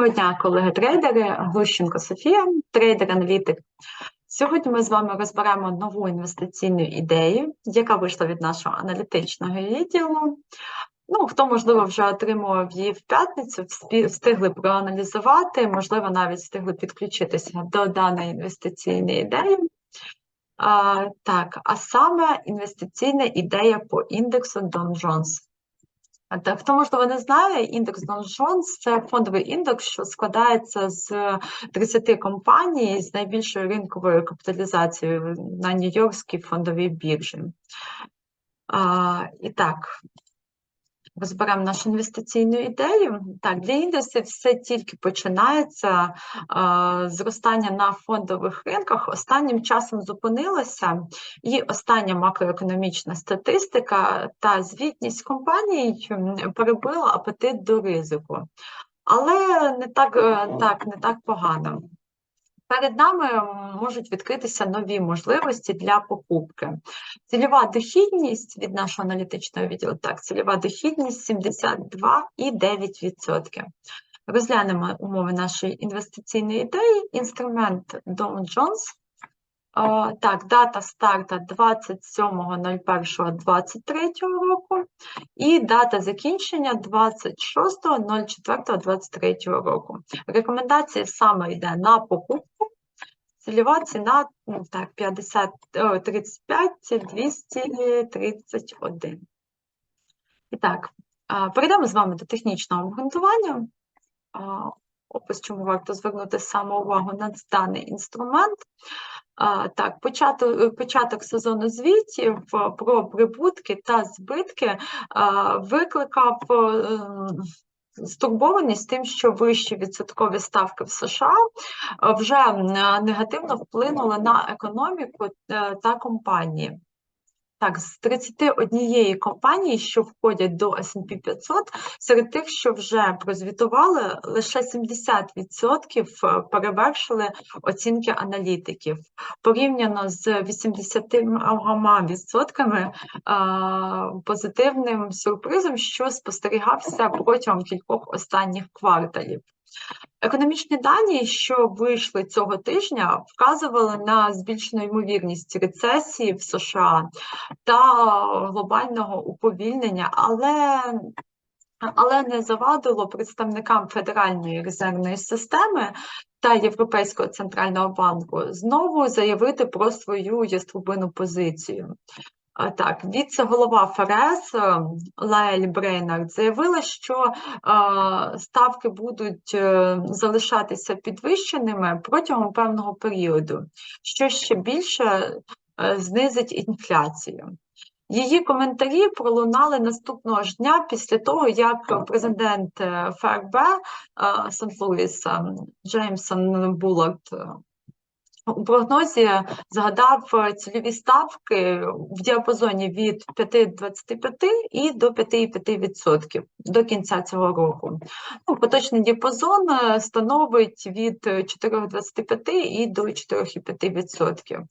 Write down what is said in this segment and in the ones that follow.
Доброго дня, колеги-трейдери, Глущенко Софія, трейдер-аналітик. Сьогодні ми з вами розберемо нову інвестиційну ідею, яка вийшла від нашого аналітичного відділу. Ну, хто, можливо, вже отримував її в п'ятницю, встигли проаналізувати, можливо, навіть встигли підключитися до даної інвестиційної ідеї. А, Так, а саме інвестиційна ідея по індексу Don Jones. Так, хто можливо не знає, індекс Dow Jones – це фондовий індекс, що складається з 30 компаній з найбільшою ринковою капіталізацією на Нью-Йоркській фондовій біржі. А, І так, розберемо нашу інвестиційну ідею. Так, для індексів все тільки починається. Зростання на фондових ринках останнім часом зупинилося, і остання макроекономічна статистика та звітність компаній перебила апетит до ризику. Але не так, е, так, не так погано. Перед нами можуть відкритися нові можливості для покупки. Цільова дохідність від нашого аналітичного відділу, так, цільова дохідність 72,9%. Розглянемо умови нашої інвестиційної ідеї. Інструмент Dow Jones. Так, дата старта 27.01.23 року і дата закінчення 26.04.23 року. Рекомендації саме йде на покупку. Цільова ціна ну, так, 50, 35 231. І так, перейдемо з вами до технічного обґрунтування. Опис, чому варто звернути саме увагу на даний інструмент. Так, початок початок сезону звітів про прибутки та збитки викликав ем, стурбованість тим, що вищі відсоткові ставки в США вже негативно вплинули на економіку е, та компанії. Так, з 31 компанії, що входять до S&P 500, серед тих, що вже прозвітували, лише 70% перевершили оцінки аналітиків. Порівняно з 80% позитивним сюрпризом, що спостерігався протягом кількох останніх кварталів. Економічні дані, що вийшли цього тижня, вказували на збільшену ймовірність рецесії в США та глобального уповільнення, але але не завадило представникам Федеральної резервної системи та Європейського центрального банку знову заявити про свою яструбину позицію. Так, віце-голова ФРС е, Лаель Брейнард заявила, що е, ставки будуть е, залишатися підвищеними протягом певного періоду, що ще більше знизить інфляцію. Її коментарі пролунали наступного ж дня після того, як президент ФРБ Сент-Луіса Джеймсон Буллард у прогнозі згадав е, цільові ставки в діапазоні від 5,25 і до 5,5% до кінця цього року. Ну, Поточний діапазон е, становить від 4,25 і до 4,5%.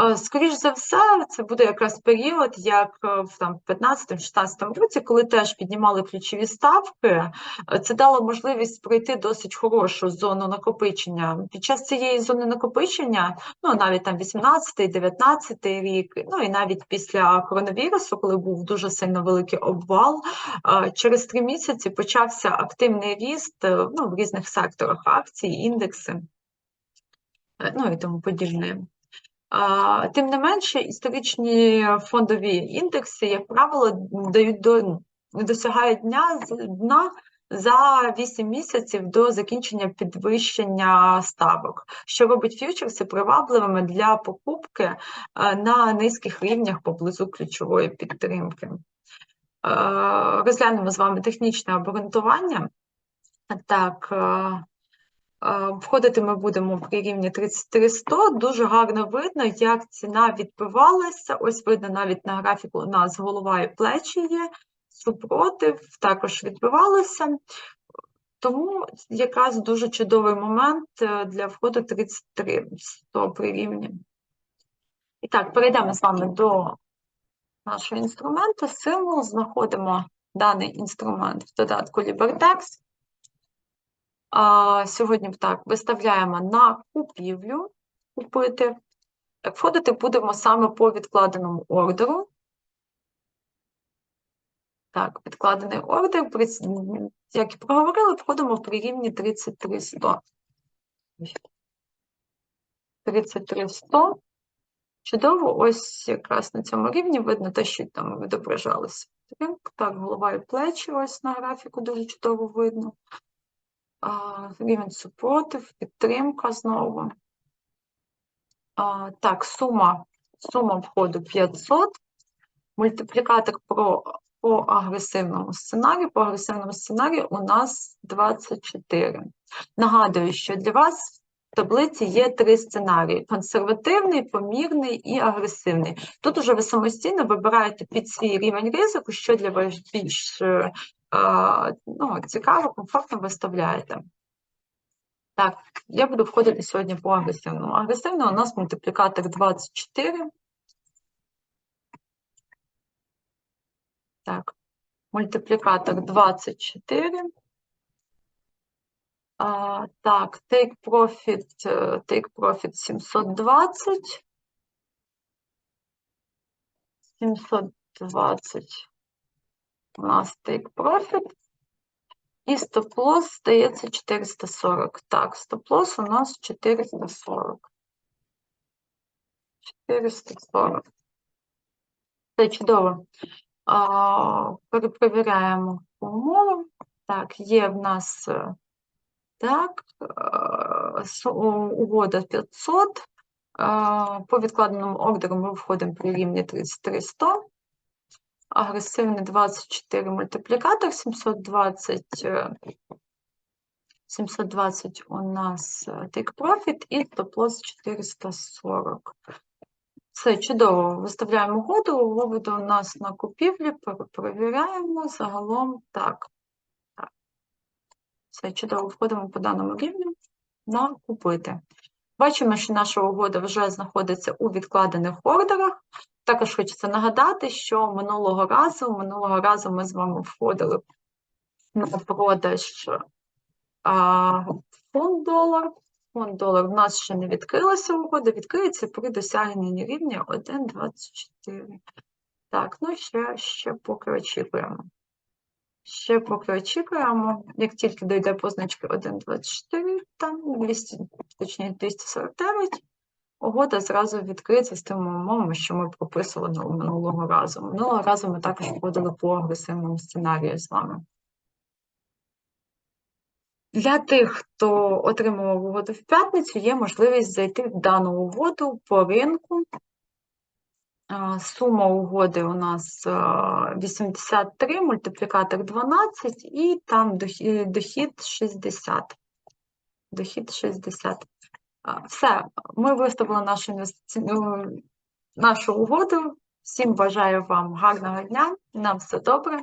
Е, скоріш за все, це буде якраз період, як е, в там 15-16 році, коли теж піднімали ключові ставки. Е, це дало можливість пройти досить хорошу зону накопичення. Під час цієї зони накопичення, ну навіть там 18-19 рік, ну і навіть після коронавірусу, коли був дуже сильно великий обвал, через три місяці почався активний ріст ну, в різних секторах акцій, індекси, ну і тому подібне. Тим не менше, історичні фондові індекси, як правило, дають до досягають дня дна за 8 місяців до закінчення підвищення ставок, що робить фьючерси привабливими для покупки е, на низьких рівнях поблизу ключової підтримки. Е, розглянемо з вами технічне обґрунтування. Так, е, Входити ми будемо при рівні 3300. Дуже гарно видно, як ціна відбивалася. Ось видно навіть на графіку у нас голова і плечі є, супротив, також відбивалося. Тому якраз дуже чудовий момент е, для входу 3300 при рівні. І так, перейдемо з вами до нашого інструменту. Символ знаходимо даний інструмент в додатку LiberTex. Сьогодні так, виставляємо на купівлю, купити. Входити будемо саме по відкладеному ордеру. Так, відкладений ордер, як і проговорили, входимо при рівні 33100. 33100. Чудово, ось якраз на цьому рівні видно те, що там відображалося. Так, голова і плечі ось на графіку дуже чудово видно. Рівень супротив, підтримка знову. Так, сума, сума входу 500. Мультиплікатор про, по агресивному сценарію. По агресивному сценарію у нас 24. Нагадую, що для вас в таблиці є три сценарії: консервативний, помірний і агресивний. Тут уже ви самостійно вибираєте під свій рівень ризику, що для вас більш е, ну, цікаво, комфортно виставляєте. Так, я буду входити сьогодні по агресивному. Агресивно у нас мультиплікатор 24. Так, мультиплікатор 24. А, так, take profit, е, take profit 720. 720 у нас take profit. І стоп-лосс здається 440. Так, стоп-лосс у нас 440. 440. Це чудово. А, перепровіряємо умови. Так, є в нас е, так, е, угода 500. Е, По відкладеному ордеру ми входимо при рівні 3300. Агресивний 24 мультиплікатор 720. е, 720 у нас е, take profit і стоп-лосс 440. Все чудово. Виставляємо угоду. Угода у нас на купівлі. пере- Перевіряємо. Загалом так. так. Все чудово. Входимо по даному рівню на купити. Бачимо, що наша угода вже знаходиться у відкладених ордерах. Також хочеться нагадати, що минулого разу, минулого разу ми з вами входили на продаж а, фонд долар. Фонд долар у нас ще не відкрилася угода, відкриється при досягненні рівня 1,24. Так, ну ще, ще поки очікуємо. Ще поки очікуємо, як тільки дойде позначки 1,24, там 200, точніше 249, угода зразу відкриється з тими умовами, що ми прописували минулого разу. Минулого разу ми також входили по агресивному сценарію з вами. Для тих, хто отримував угоду в п'ятницю, є можливість зайти в дану угоду по ринку. Сума угоди у нас 83, мультиплікатор 12 і там дохід 60. Дохід 60. Все, ми виставили нашу інвестиційну нашу угоду. Всім бажаю вам гарного дня. Нам все добре.